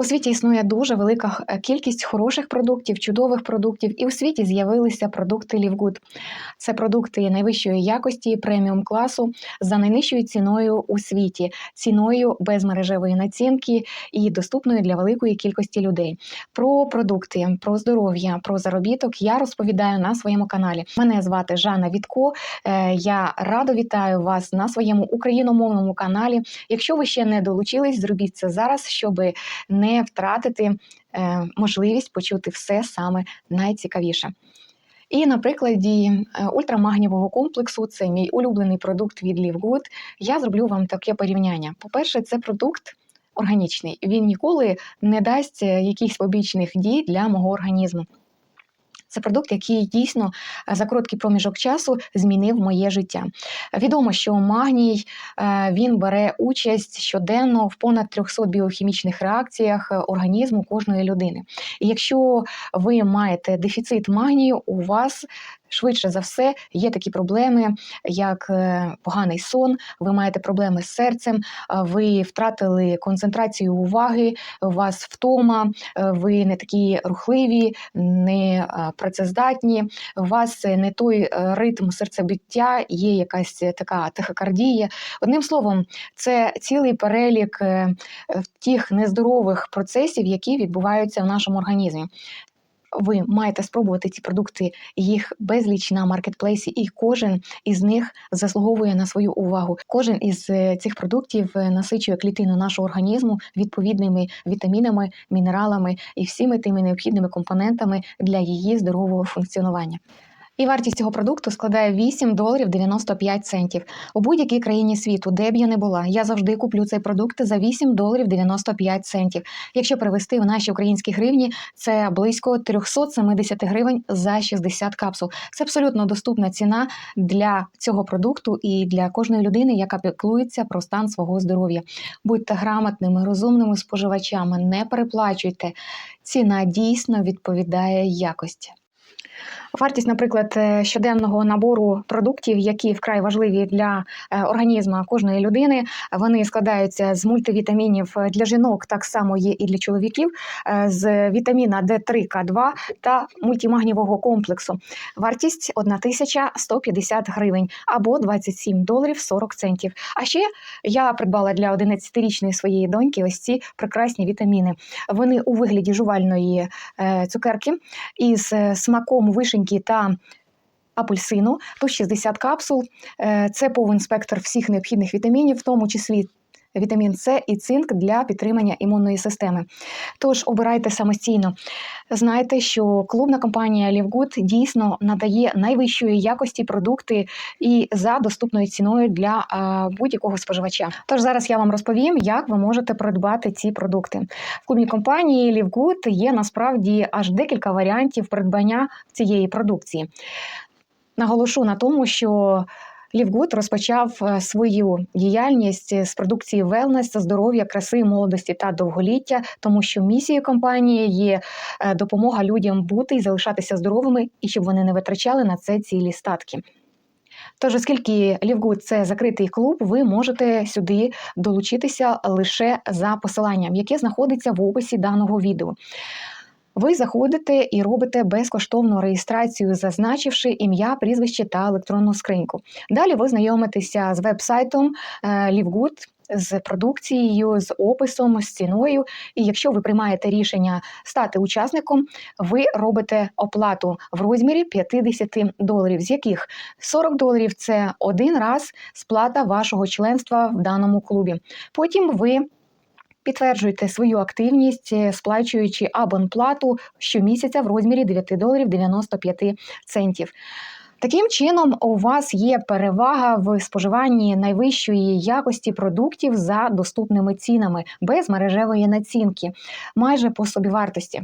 У світі існує дуже велика е, кількість хороших продуктів, чудових продуктів, і у світі з'явилися продукти Лівгуд. Це продукти найвищої якості, преміум класу за найнижчою ціною у світі, ціною без мережевої націнки і доступною для великої кількості людей. Про продукти, про здоров'я, про заробіток я розповідаю на своєму каналі. Мене звати Жанна Вітко. Е, Я радо вітаю вас на своєму україномовному каналі. Якщо ви ще не долучились, зробіть це зараз, щоб не втратити е, можливість почути все саме найцікавіше. І на прикладі е, ультрамагнівого комплексу, це мій улюблений продукт від Livegood, я зроблю вам таке порівняння. По-перше, це продукт органічний. Він ніколи не дасть е, якихось побічних дій для мого організму. Це продукт, який дійсно е, за короткий проміжок часу змінив моє життя. Відомо, що магній е, він бере участь щоденно в понад 300 біохімічних реакціях е, організму кожної людини. І якщо ви маєте дефіцит магнію, у вас швидше за все є такі проблеми, як е, поганий сон, ви маєте проблеми з серцем, ви втратили концентрацію уваги, у вас втома, е, ви не такі рухливі, не працездатні, у вас е, не той ритм серцебиття, є якась така тахикардія. Одним словом, це цілий перелік тих нездорових процесів, які відбуваються в нашому організмі. Ви маєте спробувати ці продукти, їх безліч на маркетплейсі, і кожен із них заслуговує на свою увагу. Кожен із е, цих продуктів е, насичує клітину нашого організму відповідними вітамінами, мінералами і всіми тими необхідними компонентами для її здорового функціонування. І вартість цього продукту складає 8 доларів 95 центів. У будь-якій країні світу, де б я не була, я завжди куплю цей продукт за 8 доларів 95 центів. Якщо перевести в наші українські гривні, це близько 370 гривень за 60 капсул. Це абсолютно доступна ціна для цього продукту і для кожної людини, яка піклується про стан свого здоров'я. Будьте грамотними, розумними споживачами, не переплачуйте. Ціна дійсно відповідає якості. Вартість, наприклад, е, щоденного набору продуктів, які вкрай важливі для е, організму кожної людини, вони складаються з мультивітамінів для жінок, так само є і для чоловіків, е, з вітаміна D3, К2 та мультимагнівого комплексу. Вартість 1150 гривень або 27 доларів 40 центів. А ще я придбала для 11-річної своєї доньки ось ці прекрасні вітаміни. Вони у вигляді жувальної е, цукерки із е, смаком вишеньки та апельсину. то 60 капсул. Е, Це повний спектр всіх необхідних вітамінів, в тому числі. Вітамін С і цинк для підтримання імунної системи. Тож обирайте самостійно. Знайте, що клубна компанія Лівгуд дійсно надає найвищої якості продукти і за доступною ціною для будь-якого споживача. Тож зараз я вам розповім, як ви можете придбати ці продукти. В клубній компанії Лівгуд є насправді аж декілька варіантів придбання цієї продукції. Наголошу на тому, що Лівгуд розпочав е, свою діяльність з продукції велнес, здоров'я, краси, молодості та довголіття, тому що місією компанії є е, допомога людям бути і залишатися здоровими, і щоб вони не витрачали на це цілі статки. Тож, оскільки Лівгуд це закритий клуб, ви можете сюди долучитися лише за посиланням, яке знаходиться в описі даного відео. Ви заходите і робите безкоштовну реєстрацію, зазначивши ім'я, прізвище та електронну скриньку. Далі ви знайомитеся з веб-сайтом е, Livegood, з продукцією, з описом, з ціною. І якщо ви приймаєте рішення стати учасником, ви робите оплату в розмірі 50 доларів, з яких 40 доларів це один раз сплата вашого членства в даному клубі. Потім ви Підтверджуйте свою активність, е, сплачуючи абонплату щомісяця в розмірі 9 доларів 95 центів. Таким чином, у вас є перевага в споживанні найвищої якості продуктів за доступними цінами, без мережевої націнки, майже по собівартості.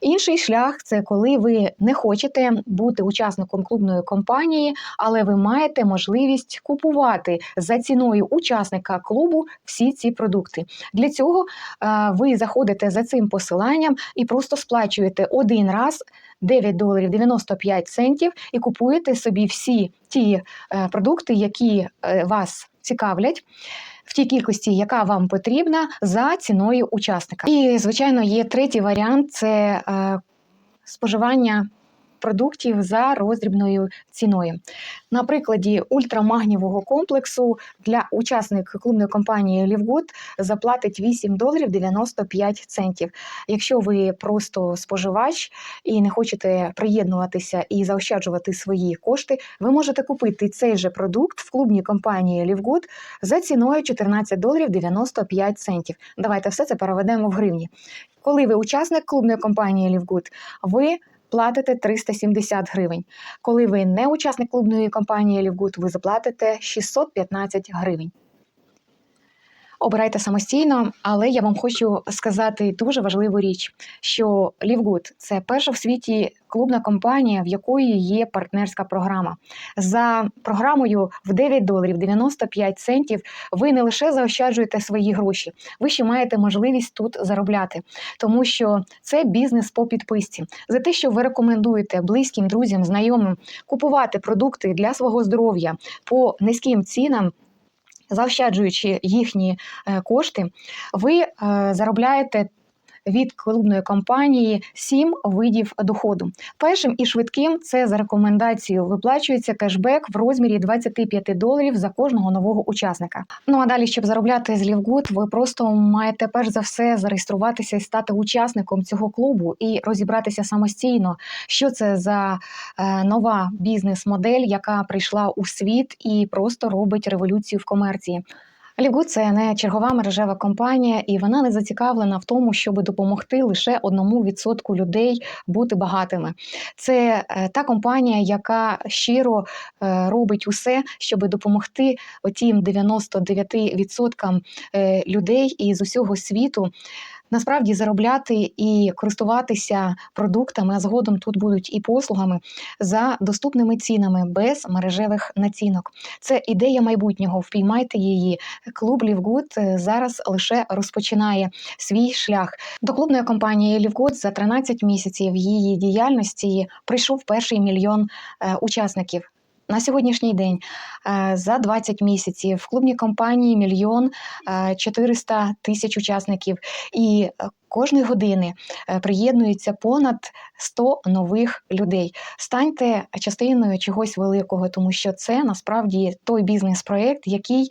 Інший шлях це коли ви не хочете бути учасником клубної компанії, але ви маєте можливість купувати за ціною учасника клубу всі ці продукти. Для цього е, ви заходите за цим посиланням і просто сплачуєте один раз 9 доларів 95 центів і купуєте собі всі ті е, продукти, які е, вас цікавлять. в тій кількості, яка вам потрібна, за ціною учасника. І, звичайно, є третій варіант це е, споживання продуктів за роздрібною ціною. На прикладі ультрамагнівого комплексу для учасник клубної компанії Лівгуд заплатить 8 доларів 95 центів. Якщо ви просто споживач і не хочете приєднуватися і заощаджувати свої кошти, ви можете купити цей же продукт в клубній компанії Лівгуд за ціною 14 доларів 95 центів. Давайте все це переведемо в гривні. Коли ви учасник клубної компанії Лівгуд, ви платите 370 гривень. Коли ви не учасник клубної компанії Лівгуд, ви заплатите 615 гривень. Обирайте самостійно, але я вам хочу сказати дуже важливу річ, що Лівгуд це перша в світі клубна компанія, в якої є партнерська програма. За програмою в 9 доларів 95 центів ви не лише заощаджуєте свої гроші, ви ще маєте можливість тут заробляти, тому що це бізнес по підписці. За те, що ви рекомендуєте близьким друзям, знайомим купувати продукти для свого здоров'я по низьким цінам. Заощаджуючи їхні е, кошти, ви е, заробляєте від клубної компанії сім видів доходу. Першим і швидким це за рекомендацією виплачується кешбек в розмірі 25 доларів за кожного нового учасника. Ну а далі, щоб заробляти з Лівгуд, ви просто маєте перш за все зареєструватися і стати учасником цього клубу і розібратися самостійно, що це за е, нова бізнес-модель, яка прийшла у світ і просто робить революцію в комерції. Лівгуд це не чергова мережева компанія, і вона не зацікавлена в тому, щоб допомогти лише одному відсотку людей бути багатими. Це е, та компанія, яка щиро е, робить усе, щоб допомогти отім 99% е, людей із усього світу. Насправді заробляти і користуватися продуктами, а згодом тут будуть і послугами за доступними цінами без мережевих націнок. Це ідея майбутнього. Впіймайте її. Клуб Лівгуд зараз лише розпочинає свій шлях. До клубної компанії Лівгуд за 13 місяців її діяльності прийшов перший мільйон е, учасників. На сьогоднішній день е, за 20 місяців в клубній компанії мільйон 400 тисяч учасників, і е, кожної години е, приєднується понад 100 нових людей. Станьте частиною чогось великого, тому що це насправді той бізнес-проект, який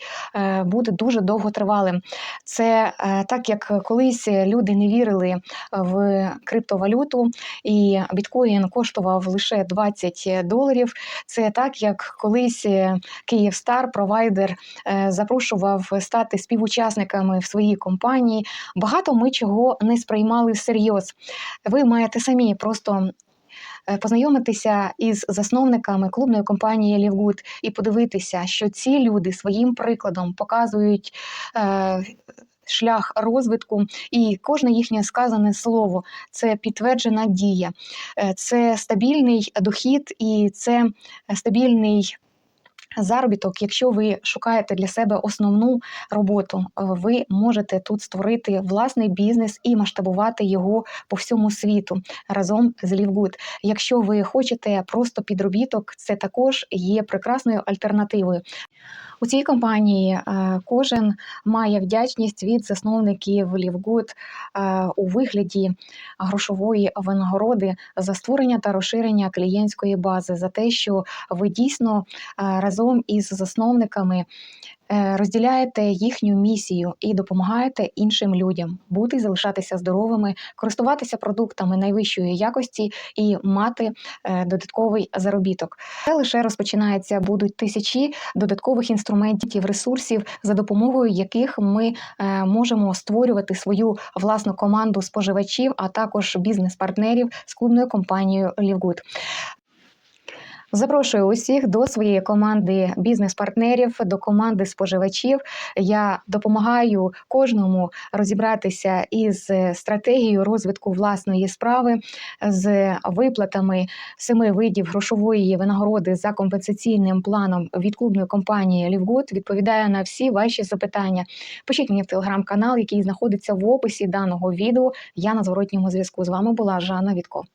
буде дуже довготривалим. Це так, як колись люди не вірили в криптовалюту, і біткоін коштував лише 20 доларів. Це так, як колись Київстар, провайдер, запрошував стати співучасниками в своїй компанії. Багато ми чого не сприймали всерйоз. Ви маєте самі просто. Познайомитися із засновниками клубної компанії Лівгуд і подивитися, що ці люди своїм прикладом показують е, шлях розвитку, і кожне їхнє сказане слово це підтверджена дія, е, це стабільний дохід і це стабільний. Заробіток, якщо ви шукаєте для себе основну роботу, ви можете тут створити власний бізнес і масштабувати його по всьому світу разом з Лівгуд. Якщо ви хочете просто підробіток, це також є прекрасною альтернативою. У цій компанії е, кожен має вдячність від засновників Лівгуд е, у вигляді грошової винагороди за створення та розширення клієнтської бази за те, що ви дійсно е, разом із засновниками Е, розділяєте їхню місію і допомагаєте іншим людям бути і залишатися здоровими, користуватися продуктами найвищої якості і мати е, додатковий заробіток. Це лише розпочинається, будуть тисячі додаткових інструментів, ресурсів, за допомогою яких ми е, можемо створювати свою власну команду споживачів, а також бізнес-партнерів з клубною компанією Лівгуд. Запрошую усіх до своєї команди бізнес-партнерів, до команди споживачів. Я допомагаю кожному розібратися із стратегією розвитку власної справи, з виплатами семи видів грошової винагороди за компенсаційним планом від клубної компанії Лівгуд. Відповідаю на всі ваші запитання. Пишіть мені в телеграм-канал, який знаходиться в описі даного відео. Я на зворотньому зв'язку з вами була Жанна Вітко.